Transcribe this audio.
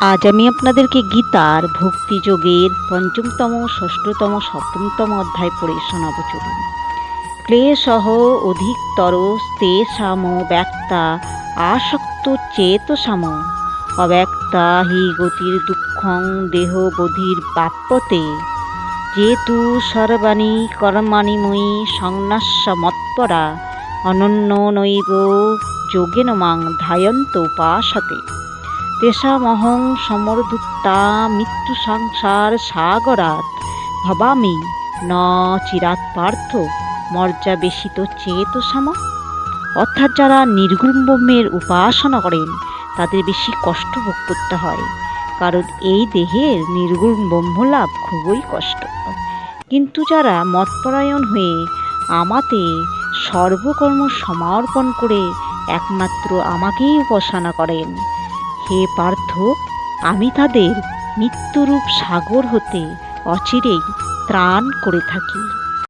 আজ আমি আপনাদেরকে গীতার ভক্তিযোগের পঞ্চমতম, ষষ্ঠতম, সপ্তমতম অধ্যায় পড়ে শোনাব চলুন। ক্লেশহ অধিকতর স্তেষাম ব্যক্তা আসক্ত চেতসাম। অব্যক্তা হি গতির দুঃখং দেহ বধির প্রাপ্যতে যেতু সর্বাণি কর্মাণি মই সংন্যাস্য মৎপরা অনন্য নৈব যোগেন মাং ধায়ন্ত উপাসতে। তেষামহং সমরদুত্তা মৃত্যু সংসার সাগরাত ভবামি, ন চিরাত পার্থ মর্যাবেশিত চেতসাম অর্থাৎ যারা নির্গুণ ব্রহ্মের উপাসনা করেন, তাদের বেশি কষ্ট ভোগ করতে হয়। কারণ এই দেহের নির্গুণ ব্রহ্ম লাভ খুবই কষ্ট। কিন্তু যারা মতপরায়ণ হয়ে আমাতে সর্বকর্ম সমর্পণ করে একমাত্র আমাকেই উপাসনা করেন হে পার্থ আমি তাদের মৃত্যুরূপ সাগর হতে অচিরেই ত্রাণ করে থাকি।